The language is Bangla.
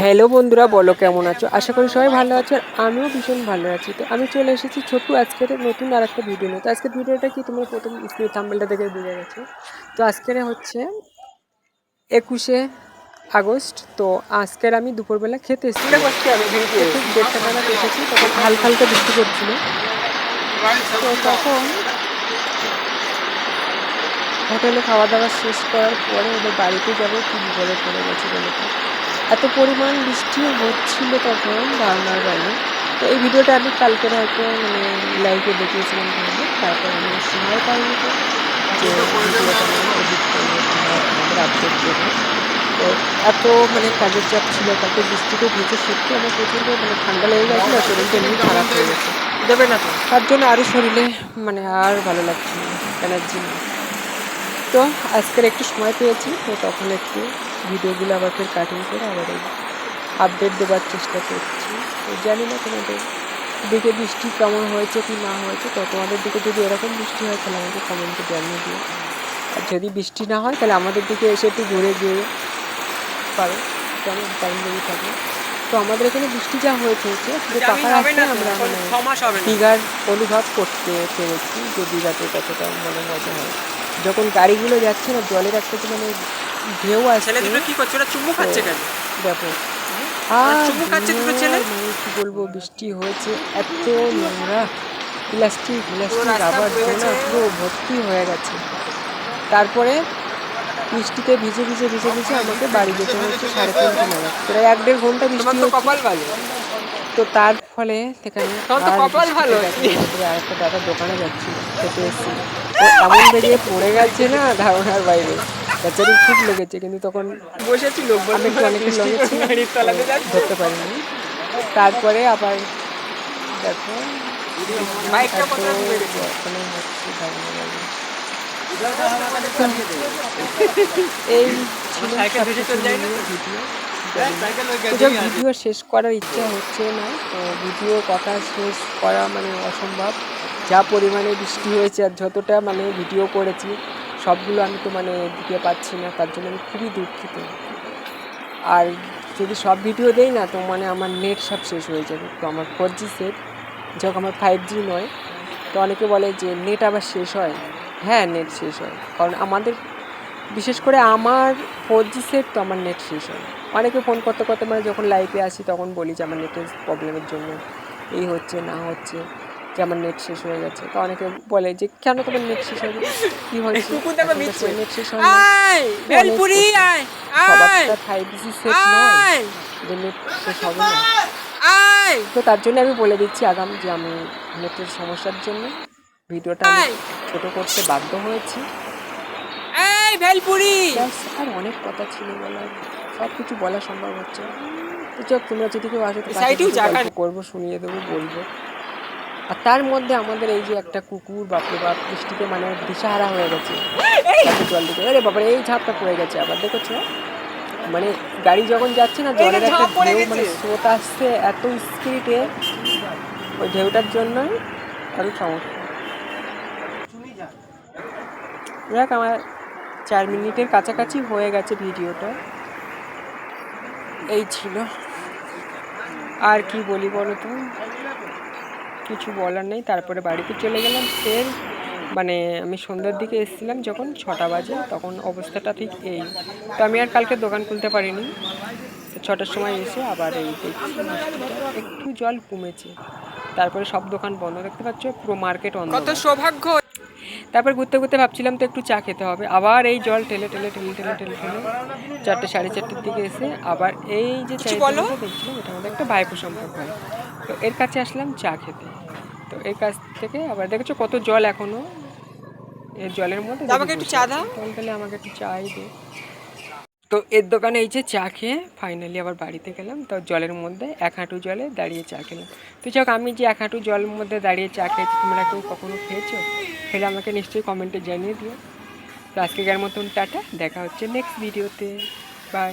হ্যালো বন্ধুরা বলো কেমন আছো? আশা করি সবাই ভালো আছো আর আমিও ভীষণ ভালো আছি। তো আমি চলে এসেছি ছোট্ট আজকের নতুন আর একটা ভিডিও নিয়ে। তো আজকের ভিডিওটা কি তোমরা প্রথম স্ক্রিন থাম্বেলটা দেখে বুঝে গেছো? তো আজকের হচ্ছে একুশে আগস্ট। তো আজকের আমি দুপুরবেলা খেতে এসেছি। দেড়টা নাগাদ এসেছি তখন হালকা হালকা বৃষ্টি করছিল তো তখন হোটেলে খাওয়া দাওয়া শেষ করার পরে ওদের বাড়িতে যাব কি বিপদে পড়ে গেছে বলে এত পরিমাণ বৃষ্টি হচ্ছিল তখন ধারণার বাইরে। তো এই ভিডিওটা আমি কালকে হয়তো মানে লাইভে দেখিয়েছিলাম তারপর আমি সময় পাইনি তো যে আমাদের আপডেট দেবো তো এত মানে কাজের চাপ ছিল কালকে বৃষ্টিতে ভিজে সত্যি আমার প্রচণ্ড মানে ঠান্ডা লেগে গেছিল আর শরীরটা এমনি খারাপ হয়ে গেছে। দেবে না তার জন্য আরও শরীরে মানে আর ভালো লাগছে না এনার্জি নেই। তো আজকের একটু সময় পেয়েছি তো তখন একটু ভিডিওগুলো আবার ফের কাটিং করে আবার আপডেট দেওয়ার চেষ্টা করছি। তো জানি না তোমাদের দিকে বৃষ্টি কেমন হয়েছে কি না হয়েছে তো তোমাদের দিকে যদি এরকম বৃষ্টি হয় তাহলে আমাকে কমেন্টে জানিয়ে দিও। আর যদি বৃষ্টি না হয় তাহলে আমাদের দিকে এসে একটু ঘুরে গিয়ে পারো কেমন টাইম লেগে থাকে। তো আমাদের এখানে বৃষ্টি যা হয়েছে জামিন টাকা রাখতে আমরা মানে দীঘার অনুভব করতে পেরেছি যে দীঘাতে কতটা মনে মজা হয়। যখন গাড়িগুলো যাচ্ছে না জলের একটা যে মানে ঢেউ আসছে। ছেলে দুটো কি করছে? ওরা চুমু খাচ্ছে কেন? দেখো। আর চুমু খাচ্ছে দুটো ছেলে? মানে কি বলব বৃষ্টি হয়েছে এত নোংরা। প্লাস্টিক প্লাস্টিক আবার পুরো ভর্তি হয়ে গেছে। তারপরে বৃষ্টিতে ভিজে ভিজে ভিজে ভিজে আমাকে বাড়ি যেতে হচ্ছে সাড়ে তিনটে নাগাদ। প্রায় এক দেড় ঘণ্টা বৃষ্টি তো কপাল ভালো। তো তার ফলে সেখানে তো আর আরেকটা দাদা দোকানে যাচ্ছি খেতে এসেছি ও এমন বেরিয়ে পড়ে গেছে না ধারণার বাইরে। বেচারি খুব লেগেছে কিন্তু তখন বসেছি অনেক ধরতে পারিনি। তারপরে আবার দেখো। এই যাক ভিডিও। শেষ করার ইচ্ছা হচ্ছে না ভিডিও কথা শেষ করা মানে অসম্ভব। যা পরিমাণে বৃষ্টি হয়েছে আর যতটা মানে ভিডিও করেছি, সবগুলো আমি তো মানে দিতে পারছি না, তার জন্য আমি খুবই দুঃখিত। আর যদি সব ভিডিও দেই না, তো মানে আমার নেট সব শেষ হয়ে যাবে। তো আমার ফোর জি সেট যখন আমার ফাইভ জি নয়, তো অনেকে বলে যে নেট আবার শেষ হয়। হ্যাঁ নেট শেষ হয়। কারণ আমাদের, বিশেষ করে আমার ফোর জি সেট তো আমার নেট শেষ হয়। অনেকে ফোন করতে করতে মানে যখন লাইভে আসি, তখন বলি যে আমার নেটের প্রবলেমের জন্য এই হচ্ছে, না হচ্ছে। যে আমার নেট শেষ হয়ে গেছে। তো অনেকে বলে যে কেন তোমার নেট শেষ হয়ে গেছে কী হয়েছে। নেট শেষ হয় বেলপুরি আয়! আয়! ফাইভ জি সেট নয়। যে নেট শেষ হবে না তো তার জন্য আমি বলে দিচ্ছি আগাম যে আমি নেটের সমস্যার জন্য ভিডিওটা। ছোটো করতে বাধ্য হয়েছি। এই ভেলপুরি আর অনেক কথা ছিল বলার। সব কিছু বলা সম্ভব হচ্ছে। তো চোখ তোমরা যদি কেউ আসো করব শুনিয়ে দেবো বলব। আর তার মধ্যে আমাদের এই যে একটা কুকুর বাপরে বাপ বৃষ্টিতে মানে দিশাহারা হয়ে গেছে। জল দিতে। আরে বাবারে এই ঝাপটা পড়ে গেছে আবার দেখেছ? মানে গাড়ি যখন যাচ্ছে না জলের একটা ঢেউ মানে স্রোত আসছে এত স্পিডে ওই ঢেউটার জন্যই আরও সমস্যা দেখ আমার চার মিনিটের কাছাকাছি হয়ে গেছে ভিডিওটা। এই ছিল। আর কি বলি বলো তো? কিছু বলার নেই। তারপরে বাড়িতে চলে গেলাম ফের। মানে আমি সন্ধ্যার দিকে এসেছিলাম যখন ছটা বাজে তখন অবস্থাটা ঠিক এই। তো আমি আর কালকে দোকান খুলতে পারিনি। ছটার সময় এসে আবার এই দেখছি একটু জল কমেছে। তারপরে সব দোকান বন্ধ। দেখতে পাচ্ছ পুরো মার্কেট অন্ধ কত সৌভাগ্য! তারপর ঘুরতে ঘুরতে ভাবছিলাম তো একটু চা খেতে হবে। আবার এই জল ঠেলে ঠেলে ঠেলে ঠেলে ঠেলে ঠেলে চারটে সাড়ে চারটের দিকে এসে আবার এই যে বলো? দেখছিলাম এটা আমাদের একটা ভাইপো সম্পর্ক হয়। তো এর কাছে আসলাম চা খেতে। তো এর কাছ থেকে আবার দেখেছ কত জল এখনও? এর জলের মধ্যে আমাকে একটু চা দাও। তাহলে তাহলে আমাকে একটু চাই দে। তো এর দোকানে এই যে চা খেয়ে ফাইনালি আবার বাড়িতে গেলাম। তো জলের মধ্যে এক হাঁটু জলে দাঁড়িয়ে চা খেলাম। তো যাক আমি যে এক হাঁটু জলের মধ্যে দাঁড়িয়ে চা খেয়েছি তোমরা কেউ কখনো খেয়েছো? খেলে আমাকে নিশ্চয়ই কমেন্টে জানিয়ে দিও। তো আজকেকার মতন টাটা দেখা হচ্ছে নেক্সট ভিডিওতে বাই